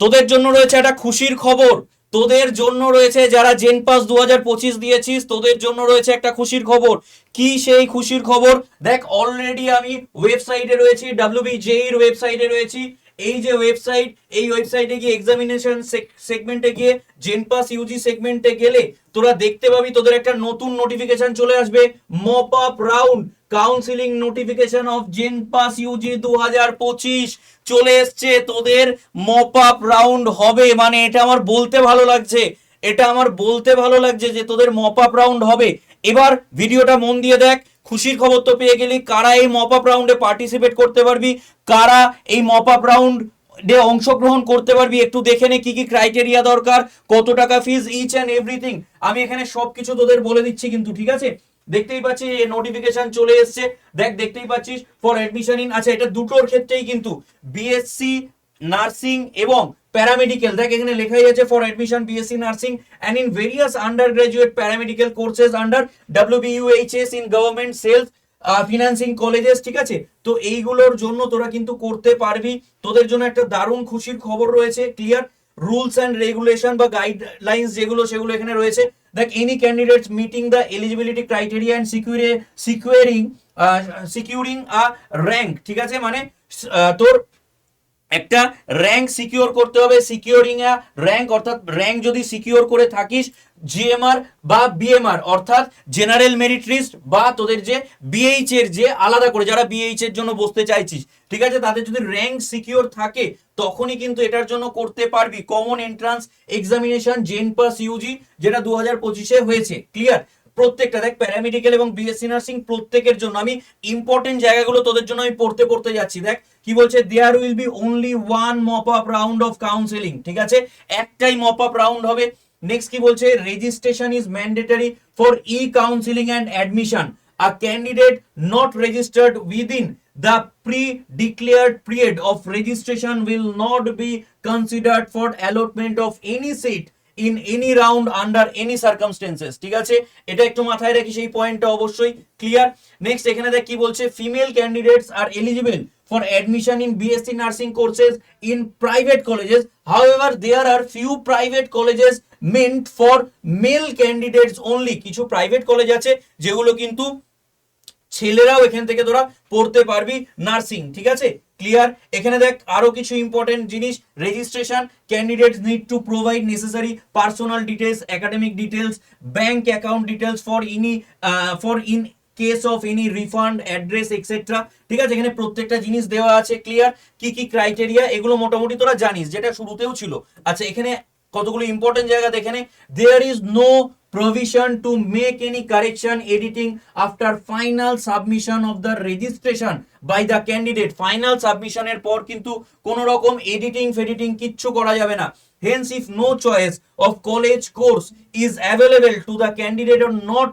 তোদের জন্য রয়েছে একটা খুশির খবর। তোদের জন্য রয়েছে যারা জেন পাস দু হাজার পঁচিশ দিয়েছিস, তোদের জন্য রয়েছে একটা খুশির খবর। কি সেই খুশির খবর? দেখ অলরেডি আমি ওয়েবসাইটে রয়েছি ডাব্লিউবিজে এর ওয়েবসাইটে রয়েছি। এই যে ওয়েবসাইট এই ওয়েবসাইটে গিয়ে এক্সামিনেশন সেগমেন্টে গিয়ে জেন পাস ইউজি সেগমেন্টে গেলে তোরা দেখতে পাবি তোদের একটা নতুন নোটিফিকেশন চলে আসবে। Mop up round counselling notification of JENPAS UG দু হাজার পঁচিশ চলে এসছে। তোদের মপ আপ রাউন্ড হবে। মানে এটা আমার বলতে ভালো লাগছে। এটা আমার বলতে ভালো লাগছে যে তোদের মপ আপ রাউন্ড হবে। এবার ভিডিওটা মন দিয়ে দেখ। খুশির খবর তো পেয়ে গেলি, কারা এই মপ আপ রাউন্ডে পার্টিসিপেট করতে পারবি, কারা এই মপ আপ রাউন্ড ডে অংশগ্রহণ করতে পারবি, একটু দেখে নে কি কি ক্রাইটেরিয়া দরকার, কত টাকা ফিজ ইচ অ্যান্ড এভরিথিং আমি এখানে সবকিছু তোদের বলে দিচ্ছি কিন্তু, ঠিক আছে? দেখতেই পাচ্ছিস নোটিফিকেশন চলে এসছে। দেখ, দেখতেই পাচ্ছিস ফর অ্যাডমিশন ইন আচ্ছা এটা দুটোর ক্ষেত্রেই কিন্তু বিএসসি নার্সিং এবং প্যারামেডিক্যাল দেখ, এখানে লেখাই আছে for admission BSc nursing and in various under graduate paramedical courses under WBUHS in government self financing colleges ঠিক আছে? তো এইগুলোর জন্য তোরা কিন্তু করতে পারবি। তোদের জন্য একটা দারুণ খুশির খবর রয়েছে ক্লিয়ার রুলস অ্যান্ড রেগুলেশন বা গাইডলাইন্স যেগুলো, সেগুলো এখানে রয়েছে। দেখ any candidates meeting the eligibility criteria and secure securing securing a rank ঠিক আছে? মানে তোর একটা র্যাঙ্ক সিকিউর করতে হবে সিকিউরিং এ র্যাঙ্ক অর্থাৎ র্যাঙ্ক যদি সিকিউর করে থাকিস জিএমআর বা বিএমআর অর্থাৎ জেনারেল মেরিট লিস্ট বা তোদের যে বিএইচ এর যে আলাদা করে, যারা বিএইচ এর জন্য বসতে চাইছিস, ঠিক আছে? তাদের যদি র্যাঙ্ক সিকিউর থাকে, তখনই কিন্তু এটার জন্য করতে পারবি common entrance examination JENPAS UG যেটা দু হাজার পঁচিশে হয়েছে ক্লিয়ার প্রত্যেকটা দেখ প্যারামেডিক্যাল এবং বিএসসি নার্সিং প্রত্যেকের জন্য। আমি ইম্পর্টেন্ট জায়গাগুলো তোদের জন্য আমি পড়তে পড়তে যাচ্ছি। দেখ, কি বলছে? There will be only one mop up round of counselling ঠিক আছে? একটাই মপ আপ রাউন্ড হবে। নেক্সট কি বলছে? Registration is mandatory for e counselling and admission a candidate not registered within the pre-declared period of registration will not be considered for allotment of any seat in any round under any circumstances ঠিক আছে? এটা একটু মাথায় রেখি, সেই পয়েন্টটা অবশ্যই clear next এখানে দেখ কি বলছে female candidates are eligible for admission in BSc nursing courses in private colleges however there are few private colleges meant for male candidates only কিছু প্রাইভেট কলেজ আছে, যেগুলো কিন্তু ছেলেরাও এখান থেকে তোরা পড়তে পারবি নার্সিং, ঠিক আছে? ক্লিয়ার এখানে দেখ, আরও কিছু ইম্পর্টেন্ট জিনিস registration candidates need to provide necessary personal details academic details bank account details for any for in case of any refund address etcetera ঠিক আছে? এখানে প্রত্যেকটা জিনিস দেওয়া আছে ক্লিয়ার কি কি ক্রাইটেরিয়া এগুলো মোটামুটি তোরা জানিস, যেটা শুরুতেও ছিল। আচ্ছা এখানে কতগুলো ইম্পর্টেন্ট জায়গা দেখেনে there is no provision to make any correction editing after final submission of the registration by the candidate final submission এর পর কিন্তু কোনো রকম এডিটিং ফেডিটিং কিচ্ছু করা যাবে না hence if no choice of college course is available to the candidate or not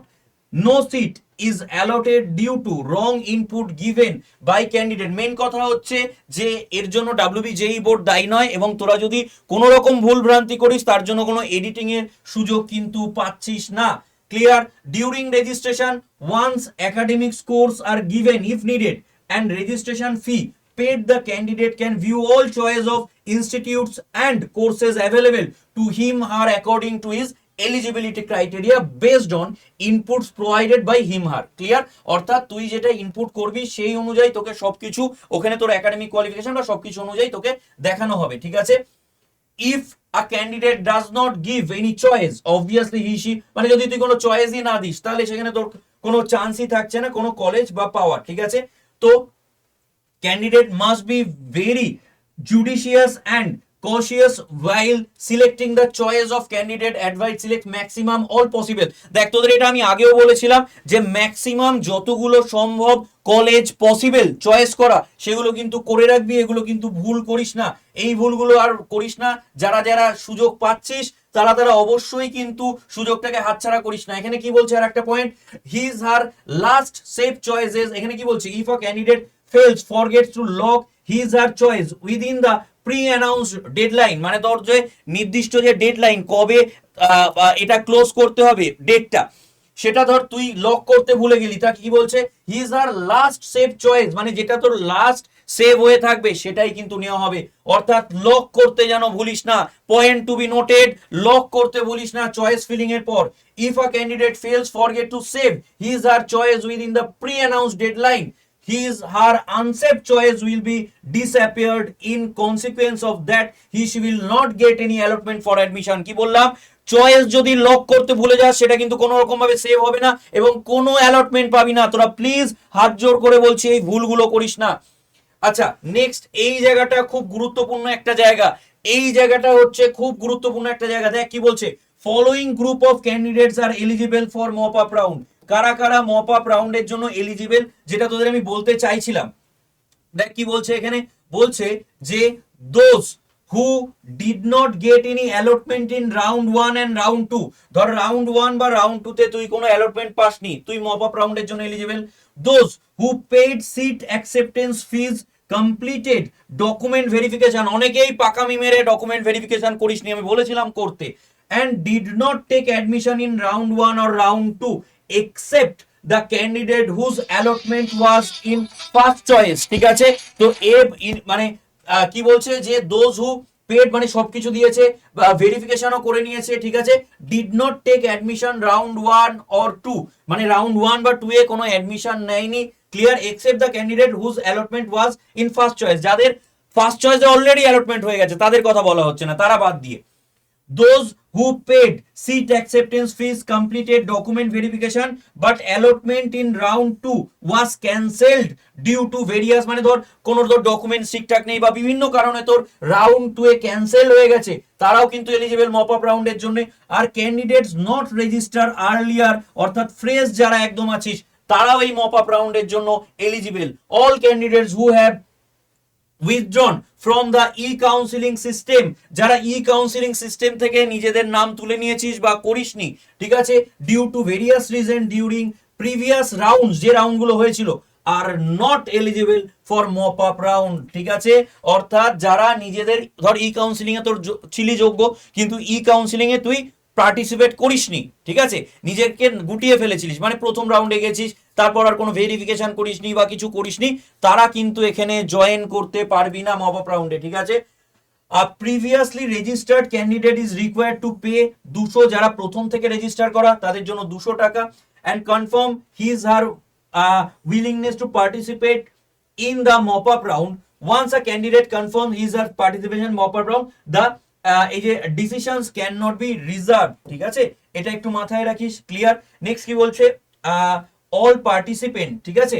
no seat is allotted due to wrong input given by candidate main কথা হচ্ছে যে এর জন্য ডাব্লিউবি জেই বোর্ড দায়ী নয় এবং তোরা যদি কোনো রকম ভুল ভ্রান্তি করিস, তার জন্য কোনো এডিটিং এর সুযোগ কিন্তু পাচ্ছিস না। Clear during registration once academic course are given if needed and registration fee paid the candidate can view all choice of institutes and courses available to him her according to his eligibility criteria based on inputs provided by him, her. Clear? অর্থাৎ তুই যেটা input করবি সেই অনুযায়ী তোকে সবকিছু ওখানে তোর একাডেমিক কোয়ালিফিকেশন বা সবকিছু অনুযায়ী তোকে দেখানো হবে, ঠিক আছে? If a candidate does not give any choice obviously he she মানে যদি তুই কোনো চয়েসই না দিস, তাহলে সেখানে তোর কোনো চান্সই থাকছে না, কোনো কলেজ বা পাওয়ার ঠিক আছে? তো candidate must be very judicious and cautious while selecting the choice of candidate advice select maximum, all possible. দেখ, তোদের এটা আমি আগেও বলেছিলাম যে ম্যাক্সিমাম যতগুলো সম্ভব কলেজ পসিবল চয়েস করা, সেগুলো কিন্তু করে রাখবি, এগুলো কিন্তু ভুল করিস না। এই ভুলগুলো আর করিস না, যারা যারা সুযোগ পাচ্ছিস, তারা তারা অবশ্যই কিন্তু সুযোগটাকে হাতছাড়া করিস না। এখানে কি বলছে আর একটা point his her last safe choices এখানে কি বলছে? If a candidate fails forgets to log his or choice within the pre announced deadline মানে তোর যে নির্দিষ্ট যে ডেডলাইন কবে এটা ক্লোজ করতে হবে ডেটটা সেটা ধর তুই লক করতে ভুলে গেলি, তা কি বলছে? His her last safe choice মানে যেটা তোর লাস্ট সেভ হয়ে থাকবে, সেটাই কিন্তু নেওয়া হবে। অর্থাৎ লক করতে যেন ভুলিস না point to be noted lock করতে ভুলিস না চয়েস ফিলিং এর পর। If a candidate fails forget to save his her choice within the pre announced deadline his, her unsaved choice will be disappeared in consequence of that. He, she will not get any allotment for admission. কি বললাম? Choice যদি lock করতে ভুলে যাস, সেটা কিন্তু কোনো রকম ভাবে সেভ হবে না এবং কোনো অ্যালটমেন্ট পাবি না। তোরা প্লিজ হাত জোর করে বলছি, এই ভুলগুলো করিস না। আচ্ছা নেক্সট এই জায়গাটা খুব গুরুত্বপূর্ণ একটা জায়গা। এই জায়গাটা হচ্ছে খুব গুরুত্বপূর্ণ একটা জায়গা। দেখ কি বলছে? Following group of candidates are eligible for mop up round কারা কারা মপ আপ রাউন্ডের জন্য এলিজিবেল যেটা তোদের আমি বলতে চাইছিলাম। দেখ কি বলছে এখানে? বলছে যে those who did not get any allotment in round one and round two ধর রাউন্ড ওয়ান বা রাউন্ড টু তে তুই কোনো অ্যালটমেন্ট পাসনি, তুই মপ আপ রাউন্ডের জন্য eligible those who paid seat acceptance fees completed document verification অনেকেই পাকামি মেরে ডকুমেন্ট ভেরিফিকেশন করিসনি, আমি বলেছিলাম করতে। And did not take admission in round 1 or round 2 except the candidate whose allotment was in first choice, ঠিক আছে? তো এ মানে কি বলছে যে দোজ হু পেড মানে সবকিছু দিয়েছে ভেরিফিকেশনও করে নিয়েছে, ঠিক আছে? Did not take admission round one or two মানে রাউন্ড ওয়ান বা টু এ কোনো অ্যাডমিশন নেয়নি clear except the candidate whose allotment was in first choice যাদের ফার্স্ট চয়েসে অলরেডি অ্যালটমেন্ট হয়ে গেছে, তাদের কথা বলা হচ্ছে না, তারা বাদ দিয়ে। Those who paid seat acceptance fees, completed document verification, but allotment in round 2 was cancelled due to various মানে ধর, কোন ধর ডকুমেন্ট ঠিকঠাক নেই বা বিভিন্ন কারণে তোর রাউন্ড টু এ ক্যান্সেল হয়ে গেছে, তারাও কিন্তু এলিজিবল মপ আপ রাউন্ডের জন্য। আর ক্যান্ডিডেটস নট রেজিস্টার আর্লিয়ার অর্থাৎ ফ্রেশ যারা একদম আছিস, তারাও এই মপ আপ রাউন্ডের জন্য eligible all candidates who have withdrawn from the e counselling system যারা ই কাউন্সিলিং সিস্টেম থেকে নিজেদের নাম তুলে নিয়েছিস বা করিসনি, ঠিক আছে? Due to various reason during previous round যে রাউন্ডগুলো হয়েছিল are not eligible for mop up round ঠিক আছে? অর্থাৎ যারা নিজেদের, ধর ই কাউন্সিলিং এ তোর ছিলি যোগ্য, কিন্তু ই কাউন্সিলিং এ তুই পার্টিসিপেট করিসনি, ঠিক আছে? নিজেকে গুটিয়ে ফেলেছিলিস মানে প্রথম রাউন্ডে গেছিস তারপর আর কোনো ভেরিফিকেশন করিসনি বা কিছু করিসনি তারা কিন্তু এখানে জয়েন করতে পারবি না মপ আপ রাউন্ডে ঠিক আছে? A previously registered candidate is required to pay দুশো যারা প্রথম থেকে রেজিস্টার করা তাদের জন্য দুশো টাকা। And confirm his her willingness to participate in the mop-up round. Once a candidate confirms his or participation in mop-up round the ah, এই যে decisions can not be reserve ঠিক আছে? এটা একটু মাথায় রাখিস ক্লিয়ার নেক্সট কি বলছে? অল পার্টিসিপেন্ট ঠিক আছে?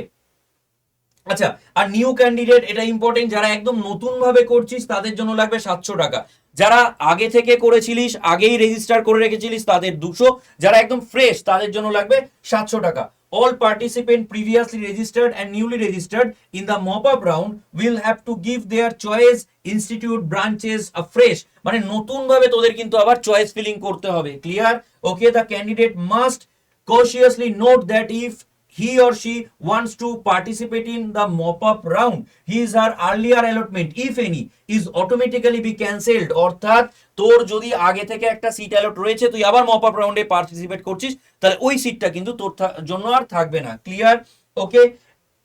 আচ্ছা আর নিউ ক্যান্ডিডেট এটা ইম্পর্টেন্ট যারা একদম নতুন ভাবে করছিস, তাদের জন্য লাগবে সাতশো টাকা। যারা আগে থেকে করেছিলিস, আগেই রেজিস্টার করে রেখেছিলিস, তাদের দুশো। যারা একদম ফ্রেশ তাদের জন্য লাগবে সাতশো টাকা। all participant previously registered and newly registered in the mop-up round will have to give their choice, institute branches afresh মানে নতুন ভাবে তোদের কিন্তু আবার চয়েস ফিলিং করতে হবে। Clear okay the candidate must cautiously note that if he or she wants to participate in the mop-up round, his or earlier allotment, if any, is automatically be cancelled. অর্থাৎ তোর যদি আগে থেকে একটা seat a lot রয়েছে তুই আবার mop up রাউন্ডে পার্টিসিপেট করছিস তাহলে ওই সিটটা কিন্তু তোর জন্য আর থাকবে না। Clear okay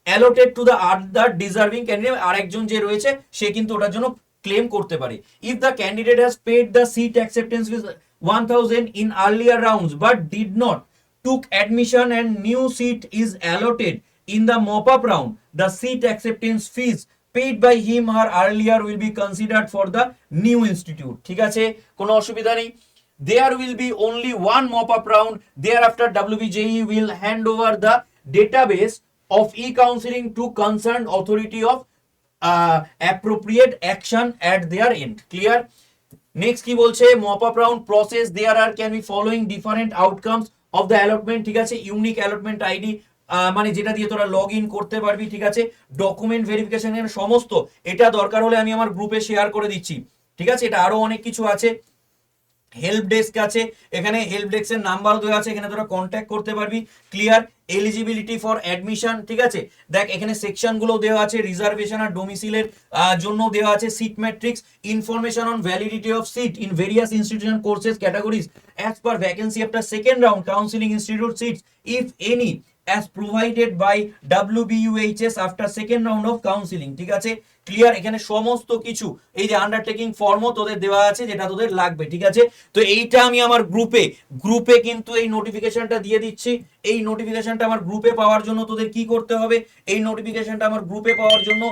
allotted to the other deserving candidate আরেকজন যে রয়েছে সে কিন্তু ওটার জন্য ক্লেম করতে পারে। If the candidate has paid the seat acceptance with one thousand in earlier rounds but did not took admission and new seat is allotted in the mop-up round, the seat acceptance fees paid by him or earlier will be considered for the new institute. ঠিক আছে কোনো অসুবিধা নেই there will be only one mop-up round thereafter WBJE will hand over the database of e-counseling to concerned authority of uh, appropriate action at their end clear Next কি বলছে up round process there are can be following different outcomes of the allotment ঠিক আছে? Unique allotment ID মানে যেটা দিয়ে তোরা log in করতে পারবি, ঠিক আছে? ডকুমেন্ট ভেরিফিকেশনের সমস্ত, এটা দরকার হলে আমি আমার গ্রুপে শেয়ার করে দিচ্ছি, ঠিক আছে? এটা আরও অনেক কিছু আছে। হেল্প ডেস্ক আছে, এখানে হেল্প ডেস্কের নাম্বার দেওয়া আছে, এখানে তোরা কন্ট্যাক্ট করতে পারবি ক্লিয়ার এলিজিবিলিটি ফর অ্যাডমিশন ঠিক আছে? দেখ, এখানে সেকশনগুলো দেওয়া আছে রিজার্ভেশন আর ডোমিসিলের জন্য দেওয়া আছে seat matrix information on validity of seat in various institution courses categories as per vacancy after second round counselling institute seats if any as provided by WBUHS after second round of counselling ঠিক আছে? Clear এখানে সমস্ত কিছু, এই যে undertaking ফর্মও তোদের দেওয়া আছে, যেটা তোদের লাগবে, ঠিক আছে? তো এইটা আমি আমার গ্রুপে গ্রুপে কিন্তু এই নোটিফিকেশনটা দিয়ে দিচ্ছি। এই নোটিফিকেশনটা আমার গ্রুপে পাওয়ার জন্য তোদের কি করতে হবে? এই নোটিফিকেশনটা আমার গ্রুপে পাওয়ার জন্য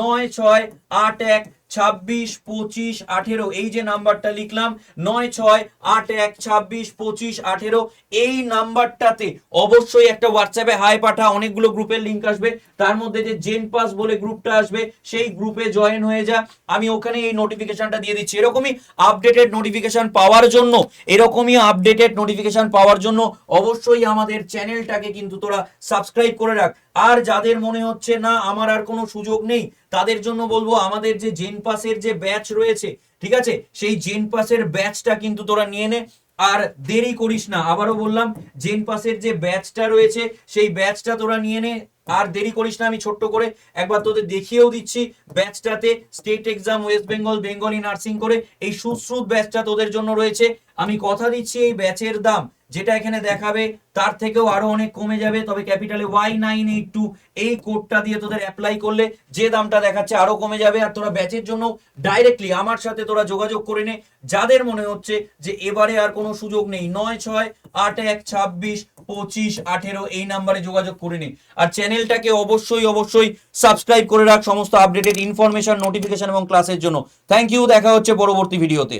নয়, ছয়, আট, এক ছাব্বিশ, পঁচিশ, আঠেরো, এই যে নাম্বারটা লিখলাম, নয়, ছয়, আট, এক, ছাব্বিশ, পঁচিশ, আঠেরো, এই নাম্বারটাতে অবশ্যই একটা হোয়াটসঅ্যাপে হাই পাঠা, অনেকগুলো গ্রুপের লিঙ্ক আসবে। তার মধ্যে যে জেন পাস বলে গ্রুপটা আসবে, সেই গ্রুপে জয়েন হয়ে যা। আমি ওখানে এই নোটিফিকেশনটা দিয়ে দিচ্ছি। এরকমই আপডেটেড নোটিফিকেশন পাওয়ার জন্য, এরকমই আপডেটেড নোটিফিকেশন পাওয়ার জন্য অবশ্যই আমাদের চ্যানেলটাকে কিন্তু তোরা সাবস্ক্রাইব করে রাখ। আর যাদের মনে হচ্ছে না, আমার আর কোনো সুযোগ নেই, তাদের জন্য বলব আমাদের যে জেন পাসের যে ব্যাচ রয়েছে, ঠিক আছে? সেই জেন পাসের ব্যাচটা কিন্তু তোরা নিয়ে নে। আর দেরি করিস না, আবারও বললাম, জেন পাসের যে ব্যাচটা রয়েছে, সেই ব্যাচটা তোরা নিয়ে নে। আর দেরি করিস না, আমি ছোট্ট করে একবার তোদের দেখিয়েও দিচ্ছি ব্যাচটাতে, state exam, West Bengal, Bengali nursing করে, এই সুশ্রুত ব্যাচটা তোদের জন্য রয়েছে। আমি কথা দিচ্ছি এই ব্যাচের দাম। যেটা এখানে দেখাবে, তার থেকেও আরও অনেক কমে যাবে। তবে ক্যাপিটালে ওয়াই নাইন এইট টু এই কোডটা দিয়ে তোদের অ্যাপ্লাই করলে যে দামটা দেখাচ্ছে আরও কমে যাবে। আর তোরা ব্যাচের জন্য ডাইরেক্টলি আমার সাথে তোরা যোগাযোগ করে নে। যাদের মনে হচ্ছে যে এবারে আর কোনো সুযোগ নেই, নয়, ছয়, আট, এক, ছাব্বিশ, পঁচিশ, আঠেরো, এই নাম্বারে যোগাযোগ করে নে। আর চ্যানেলটাকে অবশ্যই অবশ্যই সাবস্ক্রাইব করে রাখ সমস্ত আপডেটেড ইনফরমেশন নোটিফিকেশন এবং ক্লাসের জন্য। থ্যাংক ইউ দেখা হচ্ছে পরবর্তী ভিডিওতে